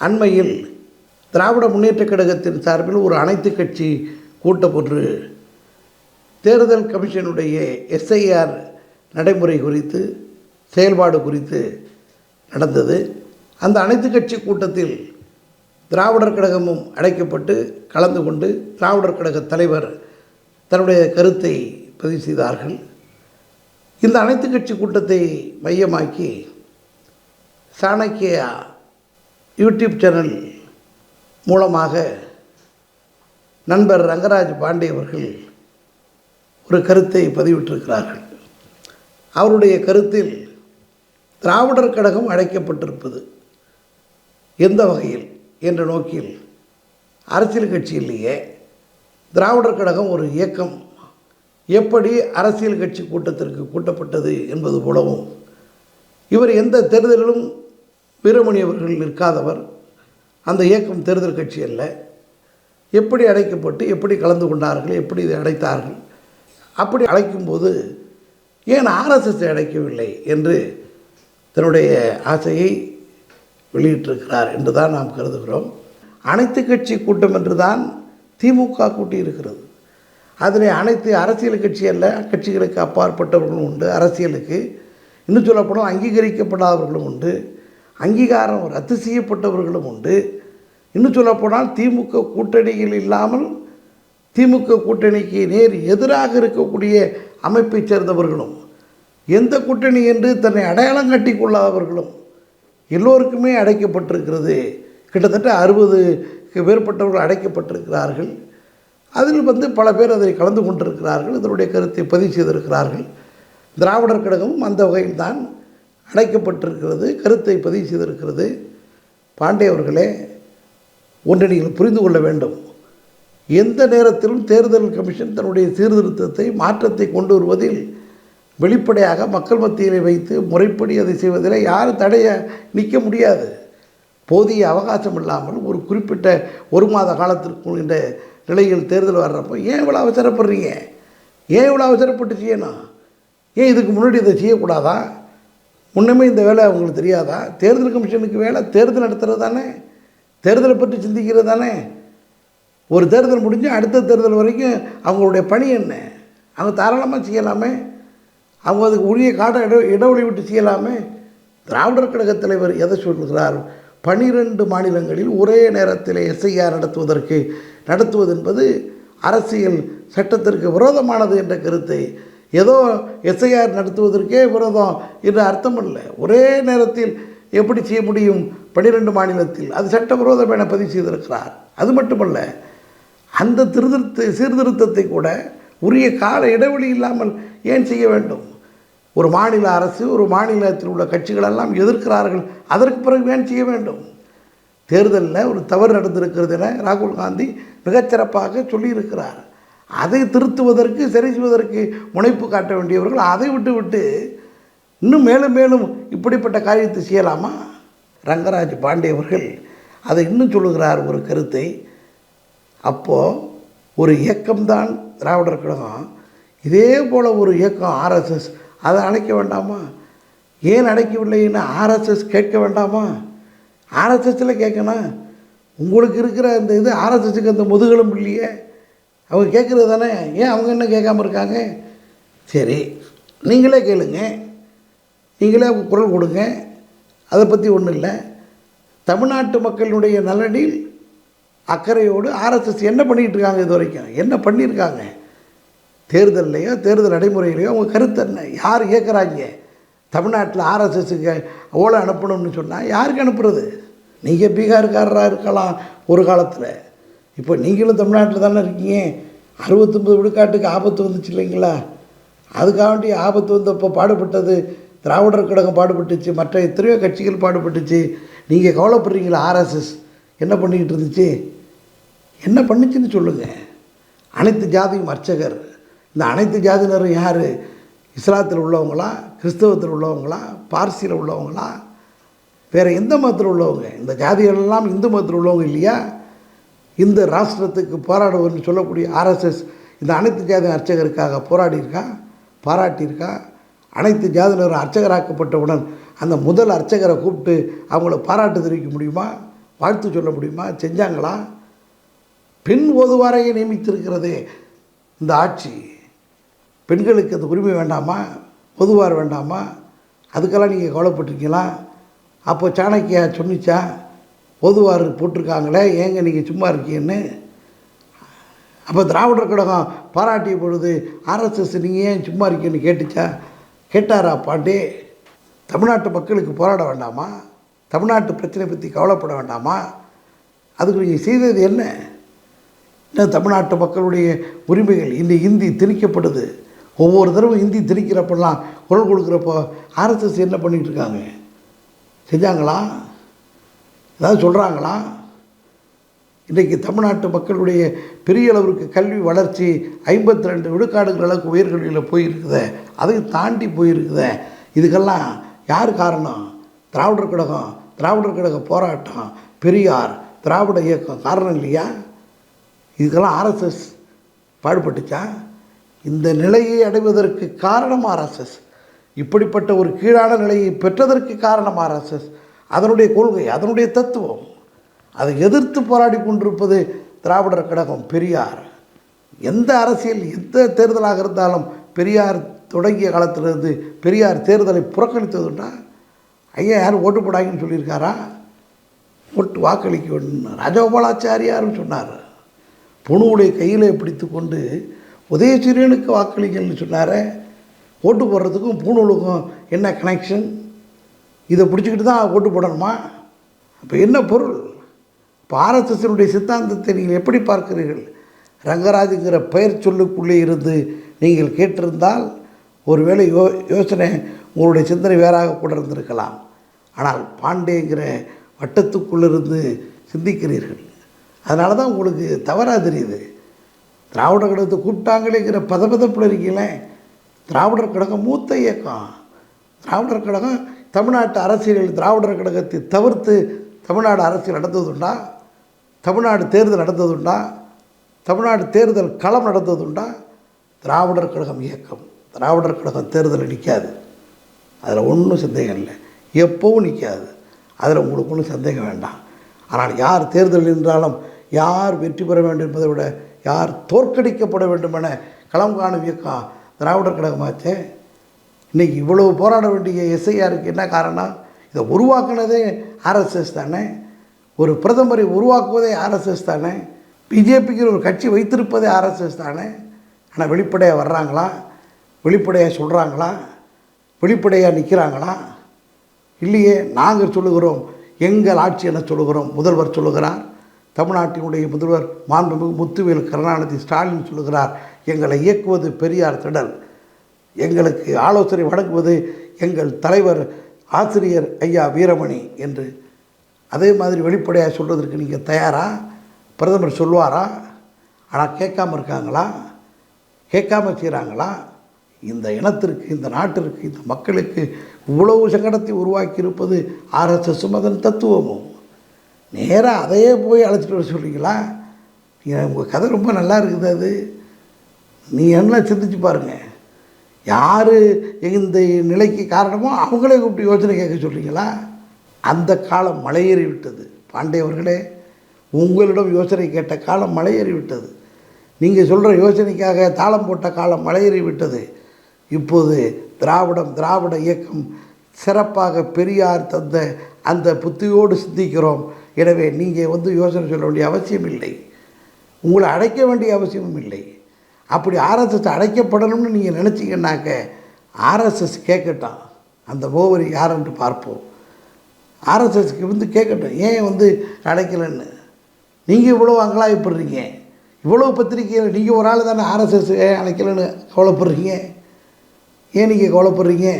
அண்மையில் திராவிட முன்னேற்றக் கழகத்தின் சார்பில் ஒரு அனைத்து கட்சி கூட்டம் ஒன்று தேர்தல் கமிஷனுடைய எஸ்ஐஆர் நடைமுறை குறித்து செயல்பாடு குறித்து நடந்தது. அந்த அனைத்து கட்சி கூட்டத்தில் திராவிடர் கழகமும் அழைக்கப்பட்டு கலந்து கொண்டு திராவிடர் கழக தலைவர் தன்னுடைய கருத்தை பதிவு செய்தார்கள். இந்த அனைத்து கட்சி கூட்டத்தை மையமாக்கி சாணக்கியா யூடியூப் சேனல் மூலமாக நண்பர் ரங்கராஜ் பாண்டே அவர்கள் ஒரு கருத்தை பதிவிட்டிருக்கிறார்கள். அவருடைய கருத்தில் திராவிடர் கழகம் அழைக்கப்பட்டிருப்பது எந்த வகையில் என்ற நோக்கில் அரசியல் கட்சி இல்லையே திராவிடர் கழகம் ஒரு இயக்கம் எப்படி அரசியல் கட்சி கூட்டத்திற்கு கூட்டப்பட்டது என்பது போலவும் இவர் எந்த தேர்தலிலும் வீரமணி அவர்கள் நிற்காதவர். அந்த இயக்கம் தேர்தல் கட்சி அல்ல. எப்படி அழைக்கப்பட்டு எப்படி கலந்து கொண்டார்கள் எப்படி இதை அழைத்தார்கள் அப்படி அழைக்கும்போது ஏன் ஆர்எஸ்எஸ் அடைக்கவில்லை என்று தன்னுடைய ஆசையை வெளியிட்டிருக்கிறார் என்று தான் நாம் கருதுகிறோம். அனைத்து கட்சி கூட்டம் என்று தான் திமுக கூட்டியிருக்கிறது. அதில் அனைத்து அரசியல் கட்சி அல்ல கட்சிகளுக்கு அப்பாற்பட்டவர்களும் உண்டு அரசியலுக்கு. இன்னும் சொல்லப்போனால் அங்கீகரிக்கப்படாதவர்களும் உண்டு. அங்கீகாரம் ரத்து செய்யப்பட்டவர்களும் உண்டு. இன்னும் சொல்லப்போனால் திமுக கூட்டணியில் இல்லாமல் திமுக கூட்டணிக்கு நேர் எதிராக இருக்கக்கூடிய அமைப்பைச் சேர்ந்தவர்களும் எந்த கூட்டணி என்று தன்னை அடையாளம் கட்டிக் கொள்ளாதவர்களும் எல்லோருக்குமே அடைக்கப்பட்டிருக்கிறது. கிட்டத்தட்ட அறுபதுக்கு மேற்பட்டவர்கள் அடைக்கப்பட்டிருக்கிறார்கள். அதில் வந்து பல பேர் அதை கலந்து கொண்டிருக்கிறார்கள். இதனுடைய கருத்தை பதிவு செய்திருக்கிறார்கள். திராவிடர் கழகமும் அந்த வகையில் தான் அடைக்கப்பட்டிருக்கிறது கருத்தை பதிவு செய்திருக்கிறது. பாண்டே அவர்களே ஒன்றை நீங்கள் புரிந்து கொள்ள வேண்டும். எந்த நேரத்திலும் தேர்தல் கமிஷன் தன்னுடைய சீர்திருத்தத்தை மாற்றத்தை கொண்டு வருவதில் வெளிப்படையாக மக்கள் மத்தியிலே வைத்து முறைப்படி அதை செய்வதில் யாரும் தடைய நிற்க முடியாது. போதிய அவகாசம் இல்லாமல் ஒரு குறிப்பிட்ட ஒரு மாத காலத்திற்கு இந்த நிலையில் தேர்தல் வர்றப்போ ஏன் இவ்வளோ அவசரப்படுறீங்க? ஏன் இவ்வளோ அவசரப்பட்டு செய்யணும் ஏன் இதுக்கு முன்னாடி இதை செய்யக்கூடாதா? முன்னமே இந்த வேலை அவங்களுக்கு தெரியாதா? தேர்தல் கமிஷனுக்கு வேலை தேர்தல் நடத்துகிறது தானே? தேர்தலை பற்றி சிந்திக்கிறது தானே? ஒரு தேர்தல் முடிஞ்சு அடுத்த தேர்தல் வரைக்கும் அவங்களுடைய பணி என்ன? அவங்க தாராளமாக செய்யலாமே? அவங்க அதுக்கு உரிய காட இட இடைவெளி விட்டு செய்யலாமே? திராவிடர் கழக தலைவர் எதை சொல்கிறார்? பனிரெண்டு மாநிலங்களில் ஒரே நேரத்தில் எஸ்ஐஆர் நடத்துவதற்கு நடத்துவது என்பது அரசியல் சட்டத்திற்கு விரோதமானது என்ற கருத்தை ஏதோ எஸ்ஐஆர் நடத்துவதற்கே விரோதம் என்று அர்த்தம் இல்லை ஒரே நேரத்தில் எப்படி செய்ய முடியும்? பனிரெண்டு மாநிலத்தில். அது சட்டவிரோதம் என பதிவு செய்திருக்கிறார். அது மட்டுமல்ல அந்த திருதிருத்த சீர்திருத்தத்தை கூட உரிய கால இடைவெளி இல்லாமல் ஏன் செய்ய வேண்டும்? ஒரு மாநில அரசு ஒரு மாநிலத்தில் உள்ள கட்சிகள் எல்லாம் எதிர்க்கிறார்கள். அதற்கு பிறகு ஏன் செய்ய வேண்டும்? தேர்தலில் ஒரு தவறு நடந்திருக்கிறது என ராகுல் காந்தி மிகச்சிறப்பாக சொல்லியிருக்கிறார். அதை திருத்துவதற்கு சரி செய்வதற்கு முனைப்பு காட்ட வேண்டியவர்கள் அதை விட்டு விட்டு இன்னும் மேலும் மேலும் இப்படிப்பட்ட காரியத்தை செய்யலாமா? ரங்கராஜ் பாண்டியவர்கள் அதை இன்னும் சொல்லுகிறார் ஒரு கருத்தை. அப்போது ஒரு இயக்கம்தான் திராவிடர் கழகம். இதே போல் ஒரு இயக்கம் ஆர்எஸ்எஸ் அதை அழைக்க வேண்டாமா? ஏன் அழைக்கவில்லைன்னு ஆர்எஸ்எஸ் கேட்க வேண்டாமா? ஆர்எஸ்எஸ்ஸில் கேட்கணும். உங்களுக்கு இருக்கிற அந்த இது ஆர்எஸ்எஸ்க்கு அந்த முதுகலும் இல்லையே. அவங்க கேட்குறது தானே? ஏன் அவங்க என்ன கேட்காம இருக்காங்க? சரி நீங்களே கேளுங்க. நீங்களே குரல் கொடுங்க. அதை பற்றி ஒன்றும் இல்லை. தமிழ்நாட்டு மக்களுடைய நலனில் அக்கறையோடு ஆர்எஸ்எஸ் என்ன பண்ணிகிட்டு இருக்காங்க இது வரைக்கும்? என்ன பண்ணியிருக்காங்க தேர்தல்லையோ தேர்தல் நடைமுறையிலையோ அவங்க கருத்து என்ன? யார் கேட்குறாங்க தமிழ்நாட்டில் ஆர்எஸ்எஸ்க்கு ஓலை அனுப்பணும்னு சொன்னால் யாருக்கு அனுப்புறது? நீங்கள் பீகார்காரராக இருக்கலாம் ஒரு காலத்தில். இப்போ நீங்களும் தமிழ்நாட்டில் தானே இருக்கீங்க. அறுபத்தொம்பது விழுக்காட்டுக்கு ஆபத்து வந்துச்சு இல்லைங்களா? அதுக்காண்டி ஆபத்து வந்தப்போ பாடுபட்டது திராவிடர் கழகம் பாடுபட்டுச்சு மற்ற எத்தனையோ கட்சிகள் பாடுபட்டுச்சு. நீங்கள் கவலைப்படுறீங்களா ஆர்எஸ்எஸ் என்ன பண்ணிக்கிட்டு இருந்துச்சு? என்ன பண்ணுச்சுன்னு சொல்லுங்கள் அனைத்து ஜாதியும் அர்ச்சகர். இந்த அனைத்து ஜாதியினரும் யார்? இஸ்லாத்தில் உள்ளவங்களா கிறிஸ்தவத்தில் உள்ளவங்களா பார்சியில் உள்ளவங்களா? வேறு எந்த மதத்தில் உள்ளவங்க? இந்த ஜாதிகளெல்லாம் இந்து மதத்தில் உள்ளவங்க இல்லையா? இந்த ராஷ்டிரத்துக்கு போராடுவர்னு சொல்லக்கூடிய ஆர்எஸ்எஸ் இந்த அனைத்து ஜாதி அர்ச்சகருக்காக போராடியிருக்கா? பாராட்டியிருக்கா? அனைத்து ஜாதியினரும் அர்ச்சகராக்கப்பட்டவுடன் அந்த முதல் அர்ச்சகரை கூப்பிட்டு அவங்கள பாராட்டு தெரிவிக்க முடியுமா? வாழ்த்து சொல்ல முடியுமா? செஞ்சாங்களா? பெண் ஓதுவாரையை நியமித்திருக்கிறதே இந்த ஆட்சி. பெண்களுக்கு அந்த உரிமை வேண்டாமா? பொதுவார் வேண்டாமா? அதுக்கெல்லாம் நீங்கள் கவலைப்பட்டிருக்கீங்களா? அப்போ சாணக்கியா சொன்னிச்சா பொதுவார் போட்டிருக்காங்களே ஏங்க நீங்கள் சும்மா இருக்கீங்கன்னு? அப்போ திராவிடர் கழகம் பாராட்டிய பொழுது ஆர்எஸ்எஸ் நீங்கள் ஏன் சும்மா இருக்கீங்கன்னு கேட்டுச்சா? கேட்டாரா பாண்டே தமிழ்நாட்டு மக்களுக்கு போராட வேண்டாமா? தமிழ்நாட்டு பிரச்சனை பற்றி கவலைப்பட வேண்டாமா? அதுக்கு நீங்கள் செய்தது என்ன? என்ன தமிழ்நாட்டு மக்களுடைய உரிமைகள் இந்த இந்தி திணிக்கப்படுது? ஒவ்வொரு தடவை இந்தி திணிக்கிறப்பெல்லாம் குரல் கொடுக்குறப்போ ஆர்எஸ்எஸ் என்ன பண்ணிகிட்டு இருக்காங்க? செஞ்சாங்களா? ஏதாவது சொல்கிறாங்களா இன்றைக்கு தமிழ்நாட்டு மக்களுடைய பெரிய அளவிற்கு கல்வி வளர்ச்சி ஐம்பத்தி ரெண்டு விழுக்காடுகள் அளவுக்கு உயர்கல்வியில் போயிருக்குதே அதையும் தாண்டி போயிருக்குதே. இதுக்கெல்லாம் யார் காரணம்? திராவிடர் கழகம் திராவிடர் கழக போராட்டம் பெரியார் திராவிட இயக்கம் காரணம் இல்லையா? இதுக்கெல்லாம் ஆர்எஸ்எஸ் பாடுபட்டுச்சா? இந்த நிலையை அடைவதற்கு காரணம் ஆர்எஸ்எஸ் இப்படிப்பட்ட ஒரு கீழான நிலையை பெற்றதற்கு காரணம் ஆர்எஸ்எஸ் அதனுடைய கொள்கை அதனுடைய தத்துவம் அதை எதிர்த்து போராடி கொண்டிருப்பது திராவிடர் கழகம் பெரியார். எந்த அரசியல் எந்த தேர்தலாக இருந்தாலும் பெரியார் தொடங்கிய காலத்திலிருந்து பெரியார் தேர்தலை புறக்கணித்ததுண்டா ஐயா யாரும் ஓட்டு போடாங்கன்னு சொல்லியிருக்காரா? ஓட்டு வாக்களிக்க வேண்டும் ராஜகோபாலாச்சாரியாரும் சொன்னார். பொணுவுடைய கையில் பிடித்து கொண்டு உதயசூரியனுக்கு வாக்களிக்கணும்னு சொன்னார். ஓட்டு போடுறதுக்கும் பூணூலுக்கும் என்ன கனெக்ஷன் இதை பிடிச்சிக்கிட்டு தான் ஓட்டு போடணுமா? அப்போ என்ன பொருள்? இப்போ ஆர்எஸ்எஸ்னுடைய சித்தாந்தத்தை நீங்கள் எப்படி பார்க்கிறீர்கள்? ரங்கராஜுங்கிற பெயர் சொல்லுக்குள்ளே இருந்து நீங்கள் கேட்டிருந்தால் ஒருவேளை யோ யோசனை உங்களுடைய சிந்தனை வேறாக கூட இருந்திருக்கலாம். ஆனால் பாண்டேங்கிற வட்டத்துக்குள்ளிருந்து சிந்திக்கிறீர்கள். அதனால தான் உங்களுக்கு தவறாக தெரியுது. திராவிட கழகத்தை கூப்பிட்டாங்களேங்கிற பதபதப்பில் இருக்கீங்களே. திராவிடர் கழகம் மூத்த இயக்கம். திராவிடர் கழகம் தமிழ்நாட்டு அரசியலில் திராவிடர் கழகத்தை தவிர்த்து தமிழ்நாடு அரசியல் நடந்ததுண்டா? தமிழ்நாடு தேர்தல் நடந்ததுண்டா? தமிழ்நாடு தேர்தல் களம் நடந்ததுண்டா? திராவிடர் கழகம் இயக்கம். திராவிடர் கழகம் தேர்தல் நிற்காது அதில் ஒன்றும் சந்தேகம் இல்லை. எப்போவும் நிற்காது அதில் உங்களுக்கு ஒன்றும் சந்தேகம் வேண்டாம். ஆனால் யார் தேர்தல் நின்றாலும் யார் வெற்றி பெற வேண்டும் என்பதை விட யார் தோற்கடிக்கப்பட வேண்டும் என களம் காணும் இயக்கம் திராவிடர் கழகமாச்சே? இன்றைக்கி இவ்வளோ போராட வேண்டிய எஸ்ஐஆருக்கு என்ன காரணம்? இதை உருவாக்குனதே ஆர்எஸ்எஸ் தானே. ஒரு பிரதமரை உருவாக்குவதே ஆர்எஸ்எஸ் தானே. பிஜேபிக்கு ஒரு கட்சி வைத்திருப்பதே ஆர்எஸ்எஸ் தானே. ஆனால் வெளிப்படையாக வர்றாங்களா? வெளிப்படையாக சொல்கிறாங்களா வெளிப்படையாக நிற்கிறாங்களா இல்லையே நாங்கள் சொல்லுகிறோம் எங்கள் ஆட்சி என சொல்லுகிறோம் முதல்வர் சொல்லுகிறார். தமிழ்நாட்டினுடைய முதல்வர் மாண்புமிகு முத்துவேல் கருணாநிதி ஸ்டாலின் சொல்லுகிறார் எங்களை இயக்குவது பெரியார் திடல். எங்களுக்கு ஆலோசனை வழங்குவது எங்கள் தலைவர் ஆசிரியர் ஐயா வீரமணி என்று. அதே மாதிரி வெளிப்படையாக சொல்கிறதுக்கு நீங்கள் தயாரா? பிரதமர் சொல்லுவாரா? ஆனால் கேட்காம இருக்காங்களா? கேட்காம செய்கிறாங்களா இந்த இனத்திற்கு இந்த நாட்டிற்கு இந்த மக்களுக்கு இவ்வளவு சங்கடத்தை உருவாக்கி இருப்பது ஆர்எஸ்எஸும் அதன் தத்துவமும் நேராக அதையே போய் அழைச்சிட்டு வர சொல்கிறீங்களா உங்கள் கதை ரொம்ப நல்லா இருக்குது அது. நீ என்ன சிந்திச்சு பாருங்கள் யார் இந்த நிலைக்கு காரணமோ அவங்களே கூப்பிட்டு யோசனை கேட்க சொல்கிறீங்களா அந்த காலம் மலையேறி விட்டது. பாண்டியவர்களே உங்களிடம் யோசனை கேட்ட காலம் மலையேறி விட்டது. நீங்கள் சொல்கிற யோசனைக்காக தாளம் போட்ட காலம் மலையேறி விட்டது. இப்போது திராவிடம் திராவிட இயக்கம் சிறப்பாக பெரியார் தந்த அந்த புத்தியோடு சிந்திக்கிறோம். எனவே நீங்கள் வந்து யோசனை சொல்ல வேண்டிய அவசியம் இல்லை உங்களை அடைக்க வேண்டிய அவசியமும் இல்லை. அப்படி ஆர்எஸ்எஸ் அடைக்கப்படணும்னு நீங்கள் நினச்சிங்கன்னாக்க ஆர்எஸ்எஸ் கேட்கட்டும் அந்த ஓவரி யாருன்ட்டு பார்ப்போம். ஆர்எஸ்எஸ்க்கு வந்து கேட்கட்டும் ஏன் வந்து அடைக்கலைன்னு? நீங்கள் இவ்வளோ அங்கலாயப்படுறீங்க. இவ்வளோ பத்திரிக்கையில் நீங்கள் ஒரு ஆள் தானே ஆர்எஸ்எஸ் ஏன் அழைக்கலைன்னு கவலைப்படுறீங்க? ஏன் நீங்கள் கவலைப்படுறீங்க?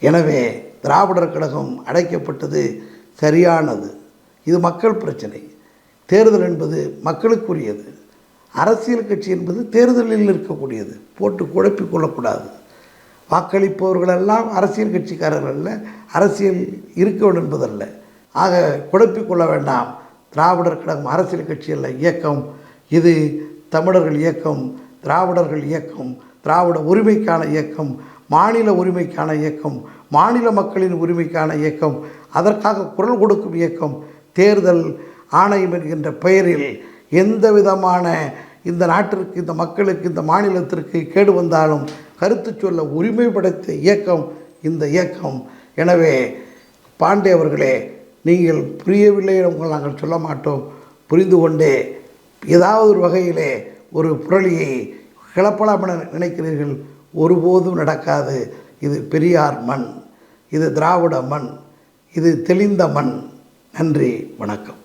எனவே திராவிடர் கழகம் அடைக்கப்பட்டது சரியானது. இது மக்கள் பிரச்சனை. தேர்தல் என்பது மக்களுக்குரியது. அரசியல் கட்சி என்பது தேர்தலில் இருக்கக்கூடியது போட்டு குழப்பிக் கொள்ளக்கூடாது. வாக்களிப்பவர்களெல்லாம் அரசியல் கட்சிக்காரர்கள் அல்ல அரசியல் இருக்க வேண்டும் என்பதல்ல. ஆக குழப்பிக் கொள்ள வேண்டாம். திராவிடர் கழகம் அரசியல் கட்சி அல்ல இயக்கம். இது தமிழர்கள் இயக்கம் திராவிடர்கள் இயக்கம் திராவிட உரிமைக்கான இயக்கம் மாநில உரிமைக்கான இயக்கம் மாநில மக்களின் உரிமைக்கான இயக்கம் அதற்காக குரல் கொடுக்கும் இயக்கம் தேர்தல் ஆணையம் என்கின்ற பெயரில் எந்த விதமான இந்த நாட்டிற்கு இந்த மக்களுக்கு இந்த மாநிலத்திற்கு கேடு வந்தாலும் கருத்து சொல்ல உரிமை படைத்த இயக்கம் இந்த இயக்கம். எனவே பாண்டே அவர்களே நீங்கள் புரியவில்லை என்று உங்கள் நாங்கள் சொல்ல மாட்டோம். புரிந்து கொண்டே ஏதாவது ஒரு வகையிலே ஒரு புரளியை கிளப்பலாம் என நினைக்கிறீர்கள். ஒருபோதும் நடக்காது. இது பெரியார் மண் இது திராவிட மண் இது தெளிந்த மண். நன்றி வணக்கம்.